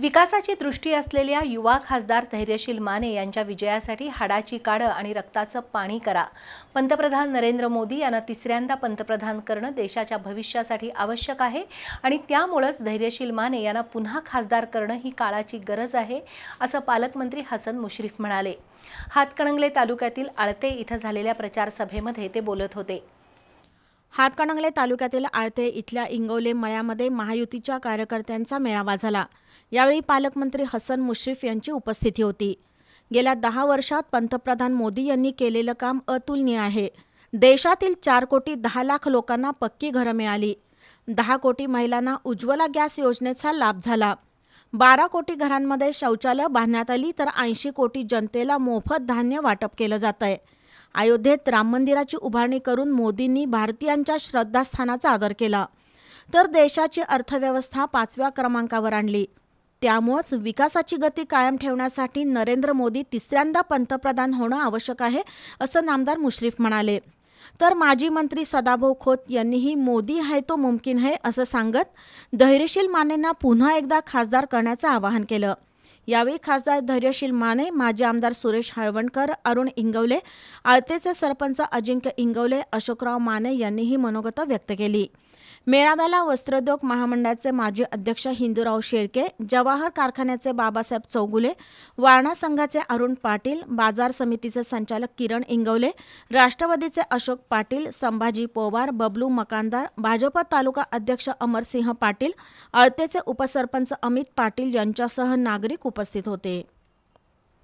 विकासाची दृष्टी असलेल्या युवा खासदार धैर्यशील माने यांच्या विजयासाठी हाडाची काढं आणि रक्ताचं पाणी करा. पंतप्रधान नरेंद्र मोदी यांना तिसऱ्यांदा पंतप्रधान करणं देशाच्या भविष्यासाठी आवश्यक आहे आणि त्यामुळंच धैर्यशील माने यांना पुन्हा खासदार करणं ही काळाची गरज आहे असं पालकमंत्री हसन मुश्रीफ म्हणाले. हातकणंगले तालुक्यातील आळते इथं झालेल्या प्रचारसभेमध्ये ते बोलत होते. हातकणंगले तालुक्यातील आळते इथल्या इंगवले मळ्यामध्ये महायुतीच्या कार्यकर्त्यांचा मेळावा झाला. यावेळी पालकमंत्री हसन मुश्रीफ यांची उपस्थिती होती. गेल्या दहा वर्षात पंतप्रधान मोदी यांनी केलेलं काम अतुलनीय आहे. देशातील चार कोटी दहा लाख लोकांना पक्की घरं मिळाली. दहा कोटी महिलांना उज्ज्वला गॅस योजनेचा लाभ झाला. बारा कोटी घरांमध्ये शौचालय बांधण्यात आली तर ऐंशी कोटी जनतेला मोफत धान्य वाटप केलं जात आहे अयोध्येत राम मंदिराची उभारणी करून मोदींनी भारतीयांच्या श्रद्धास्थानाचा आदर केला. तर देशाची अर्थव्यवस्था पाचव्या क्रमांकावर आणली. त्यामुळंच विकासाची गती कायम ठेवण्यासाठी नरेंद्र मोदी तिसऱ्यांदा पंतप्रधान होणं आवश्यक आहे असं नामदार मुश्रीफ म्हणाले. तर माजी मंत्री सदाभाऊ खोत यांनीही मोदी है तो मुमकिन है असं सांगत धैर्यशील मानेंना पुन्हा एकदा खासदार करण्याचं आवाहन केलं. यावेळी खासदार धैर्यशील माने माजी आमदार सुरेश हळवणकर अरुण इंगवले आळतेचे सरपंच अजिंक्य इंगवले अशोकराव माने यांनीही मनोगत व्यक्त केली. मेळाव्याला वस्त्रोद्योग महामंडळाचे माजी अध्यक्ष हिंदूराव शेळके जवाहर कारखान्याचे बाबासाहेब चौगुले वारणा संघाचे अरुण पाटील बाजार समितीचे संचालक किरण इंगवले राष्ट्रवादीचे अशोक पाटील संभाजी पोवार बबलू मकानदार भाजप तालुका अध्यक्ष अमरसिंह पाटील अळतेचे उपसरपंच अमित पाटील यांच्यासह नागरिक उप उपस्थित होते.